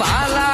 Bala